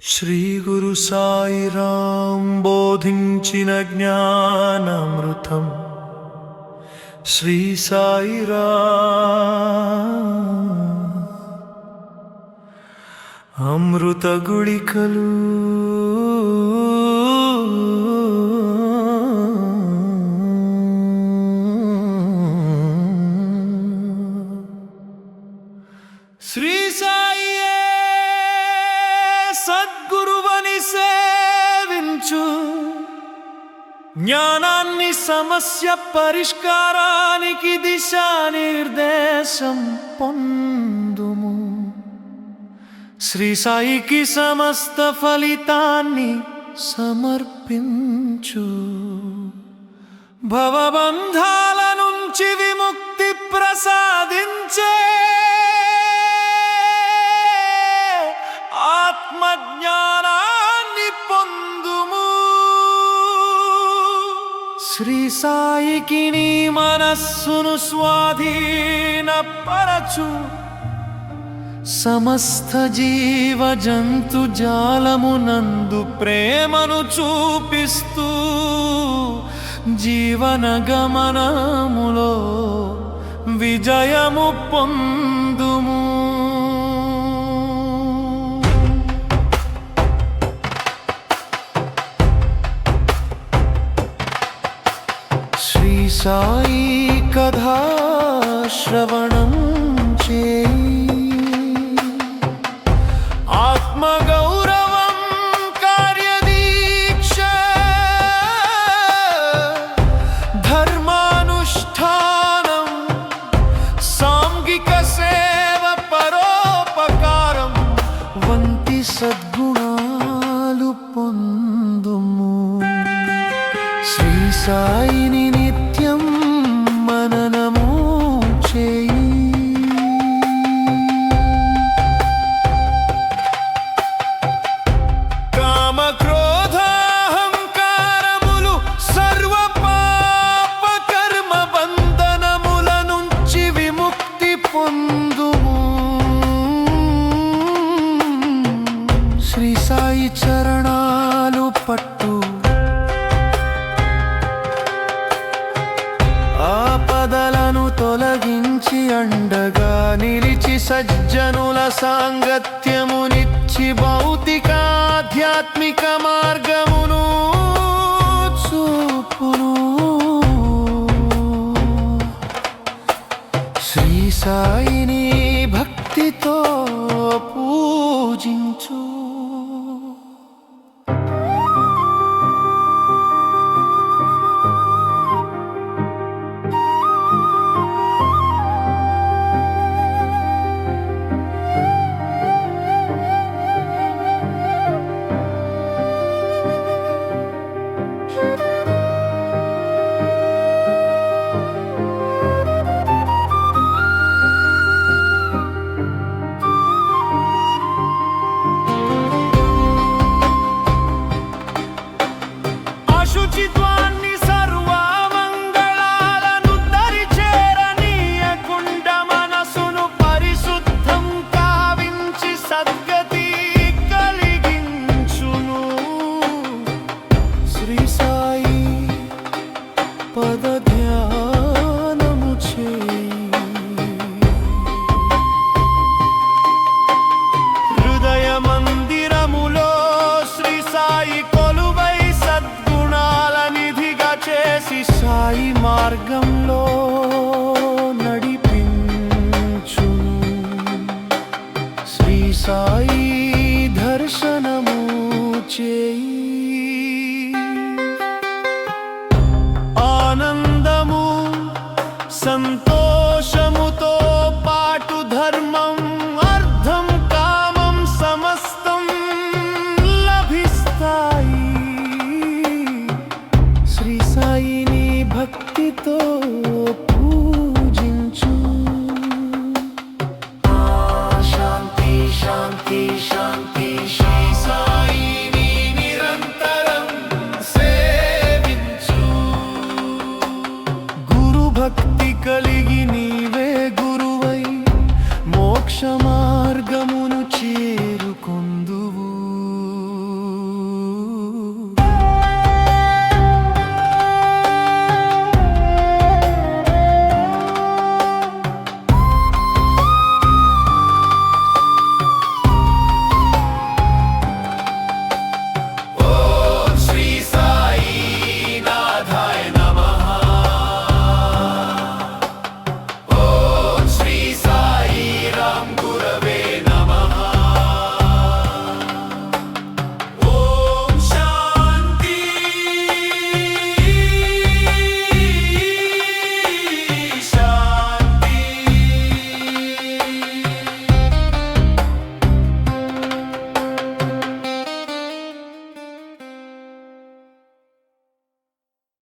ശ്രീ ശ്രീഗുരു സായിരാം ബോധിഞ്ചിന ജ്ഞാനമൃതം. ശ്രീ സായിരാ അമൃതഗുളികലു సేవించు జ్ఞానాన్ని సమస్య పరిష్కారానికి దిశానిర్దేశం పొందుము. శ్రీ సాయికి సమస్త ఫలితాన్ని సమర్పించు. భవబంధాల నుంచి విముక్తి ప్రసాద శ్రీ సాయికి నీ మనస్సును స్వాధీనపరచు. సమస్త జీవ జంతు జాలమునందు ప్రేమను చూపిస్తూ జీవన గమనములో విజయము పొందుము. శ్రవణం చేయి. ఆత్మగౌరవం కార్యదీక్ష. ధర్మానుష్ఠానం. సాంఘిక సేవ పరోపకారం. వంతి సద్గుణాలు పొందుము. శ్రీ సాయిని తొలగించి అండగా నిలిచి సజ్జనుల సాంగత్యమునిచ్చి భౌతికాధ్యాత్మిక మార్గమును చూపును. శ్రీ సాయిని భక్తితో పూజించు. పదధ్యానము హృదయ మందిరములో శ్రీ సాయి కొలువై సద్గుణాల నిధిగా చేసి సాయి మార్గంలో संतो 什么